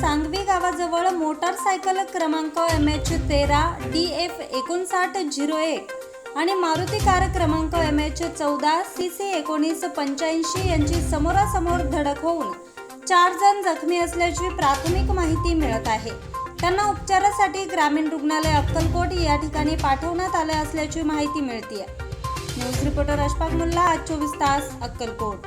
सांगवी गावाजवळ मोटरसायकल क्रमांक M H तेरा डी एफ एकोणसाठ झिरो एक आणि मारुती कार क्रमांक एम एच चौदा सी सी एकोणीस पंच्याऐंशी यांची समोरासमोर धडक होऊन चार जण जखमी असल्याची प्राथमिक माहिती मिळत आहे. त्यांना उपचारासाठी ग्रामीण रुग्णालय अक्कलकोट या ठिकाणी पाठवण्यात आले असल्याची माहिती मिळते न्यूज रिपोर्टर अशफाक मुल्ला आज चोवीस तास अक्कलकोट.